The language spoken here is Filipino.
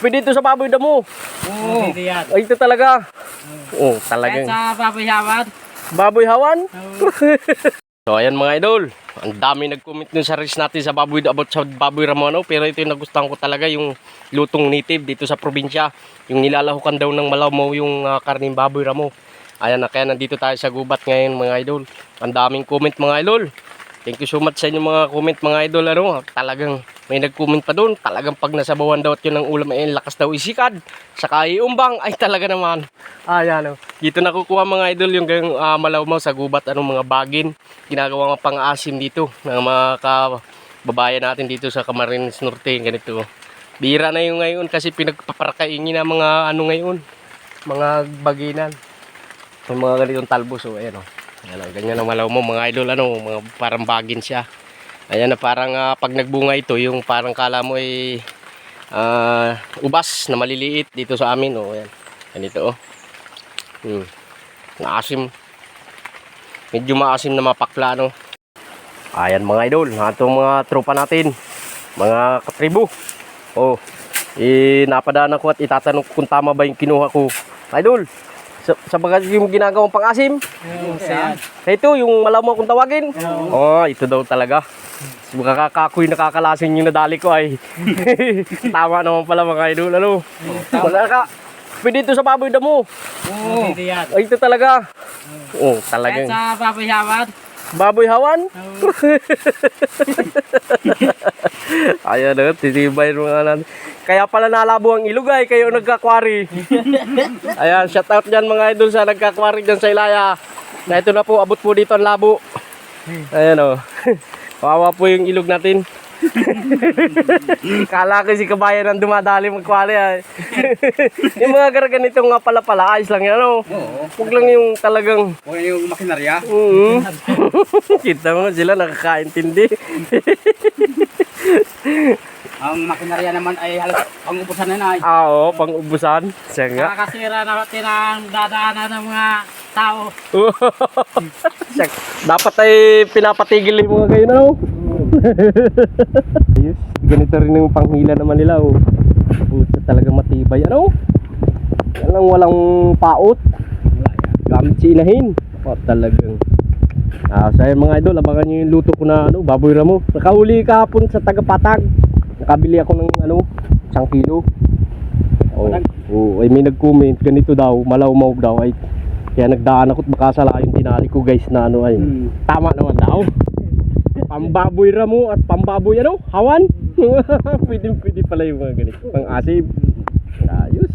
pwede ito sa baboy damo. Oo. Pwede yan. Ay, ito talaga. Oh, Kahit talagang sa babayawan. baboy hawan. Oo. So ayan mga idol, ang dami nag-comment dun sa reels natin sa baboy about sa baboy Ramano pero ito yung nagustuhan ko talaga yung lutong native dito sa probinsya. Yung nilalahukan daw ng malamaw yung uh, karning baboy Ramo. Ayan na kaya nandito tayo sa gubat ngayon mga idol. Ang daming comment mga idol. Thank you so much sa inyo mga comment mga idol. Ano, talagang may nag-comment pa doon. Talagang pag nasabawan daw at yun ang ulam ay lakas daw isikad. Saka iumbang ay talaga naman. Ayan o. Dito nakukuha mga idol yung gang, ah, malawmaw sa gubat. Anong mga bagin. Ginagawa mga pang-asim dito. Ng mga kababayan natin dito sa Camarines Norte. Ganito. Bira na yung ngayon kasi pinagpaparakaingin na mga ano ngayon. Mga baginan. Yung mga ganitong talbos. O, ayan o. Ayan, o, ganyan ang malaw mo mga idol. Ano, mga parang bagin siya. Ayan na parang ah, pag nagbunga ito, yung parang kala mo ay ah, ubas na maliliit dito sa amin. O, ayan. Ganito o. Hmm. Maasim. Medyo maasim na mapakla, no? Ayan mga idol, itong mga tropa natin. Mga katribo. Oh, eh, napadaan ako at itatanong kung tama ba yung kinuha ko. Idol, sa, sa bagat yung ginagawang pang-asim, Oo, yan. ito yung malamo kung tawagin. Oh, ito daw talaga. Makakakoy nakakalasin yung nadali ko ay. Tama naman pala mga idol. Ano? Wala ka. Pwede ito sa baboy damo. Oo. Ay, ito talaga. Oh, Kahit talagang sa babayawan. Baboy hawan. Oo. Ayan na, titibay mga natin. Kaya pala nalabo ang ilog ay kayo nagkakwari. Ayan, shout out dyan mga idol sa nagkakwari dyan sa Ilaya. Na ito na po, abot po dito ang labo. Ayan o. Kawawa po yung ilog natin. Kala ko si kabayan ang dumadali magkwari ay. yung mga garaganito nga pala pala, ayos lang yan ano. Oo. Huwag lang yung talagang O yung makinarya. Mm. Kita mo sila nakakaintindi. Ang makinarya naman ay halos pangupusan na na. Ah, oo, pang-ubusan. Siya nga. Nakakasira natin ang dadaanan ng mga tao. Siya, dapat ay pinapatigil yung mga kayo na. oh. Ayos. Ganito rin yung panghila naman nila. Oh. Puta talaga matibay. Ano? Yan lang walang paot. Gamit si inahin. Oh, talagang. Ah, so ayun mga idol, abangan nyo yung luto ko na ano, baboy ramo. Nakahuli kahapon sa Tagapatag. Nakabili ako ng ano, isang kilo. Oh, oh, ay may nag-comment ganito daw, malaw-maw daw ay kaya nagdaan ako at baka sala yung tinali ko guys na ano ay. Hmm. Tama naman daw. Pambaboy ramo at pambaboy ano? Hawan? pwede pwede pala yung mga ganito. Pang-asib. Ayos.